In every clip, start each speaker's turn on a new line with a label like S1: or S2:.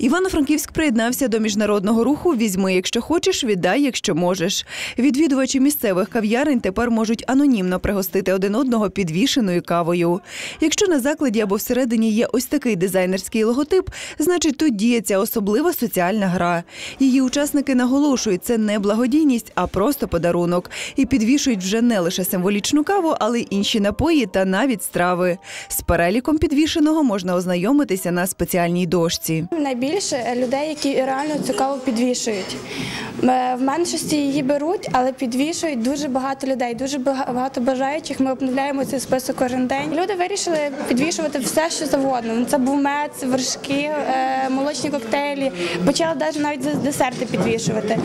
S1: Івано-Франківськ приєднався до міжнародного руху Візьми, якщо хочеш, віддай, якщо можеш. Відвідувачі місцевих кав'ярень тепер можуть анонімно пригостити один одного підвішеною кавою. Якщо на закладі або всередині є ось такий дизайнерський логотип, значить тут діється особлива соціальна гра. Її учасники наголошують, це не благодійність, а просто подарунок. І підвішують вже не лише символічну каву, але й інші напої та навіть страви. З переліком підвішеного можна ознайомитися на спеціальній дошці.
S2: Найбільше людей, які реально цю каву підвішують. Е, В меншості її беруть, але підвішують дуже багато людей, дуже багато бажаючих. Ми обновляємо цей список кожен день. Люди вирішили підвішувати все, що завгодно. Це був мед, вершки, е, молочні коктейлі. Почали навіть навіть десерти підвішувати.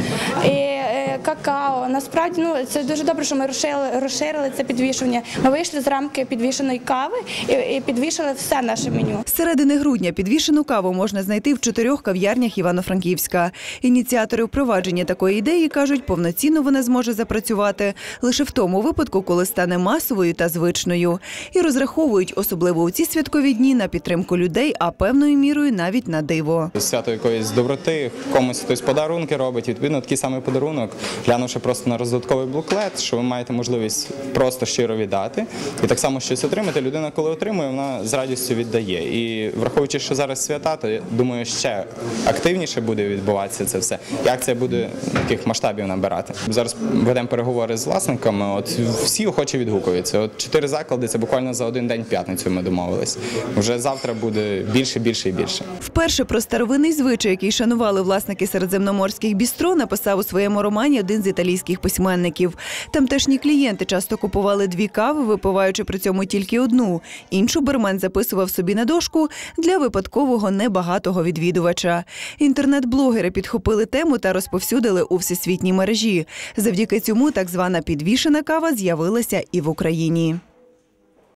S2: І е, какао. Насправді ну це дуже добре, що ми розширили, розширили це підвішування. Ми вийшли з рамки підвішеної кави і, і підвішали все наше меню.
S1: З середини грудня підвішену каву можна знайти в чотирьох кав'ярнях Івано-Франківська. Ініціатори впровадження такої ідеї кажуть, повноцінно вона зможе запрацювати лише в тому випадку, коли стане масовою та звичною. І розраховують особливо у ці святкові дні на підтримку людей, а певною мірою навіть на диво.
S3: свято якоїсь доброти, комусь хтось подарунки робить. Відповідно, такий самий подарунок, глянувши просто на роздатковий буклет, що ви маєте можливість просто щиро віддати. І так само щось отримати. Людина, коли отримує, вона з радістю віддає. І враховуючи, що зараз свята, то я думаю, ще активніше буде відбуватися це все. І акція буде таких масштабів набирати. Зараз ведемо переговори з власниками. От всі охочі відгукуються. От чотири заклади це буквально за один день п'ятницю. Ми домовились. Вже завтра буде більше, більше і більше.
S1: Вперше про старовинний звичай, який шанували власники середземноморських бістро, написав у своєму романі один з італійських письменників. Тамтешні клієнти часто купували дві кави, випиваючи при цьому тільки одну. Іншу бармен записував собі на дошку для випадкового небагатого відвідувача. Інтернет-блогери підхопили тему та розповсюдили у всесвітній мережі. Завдяки цьому так звана підвішена кава з'явилася і в Україні.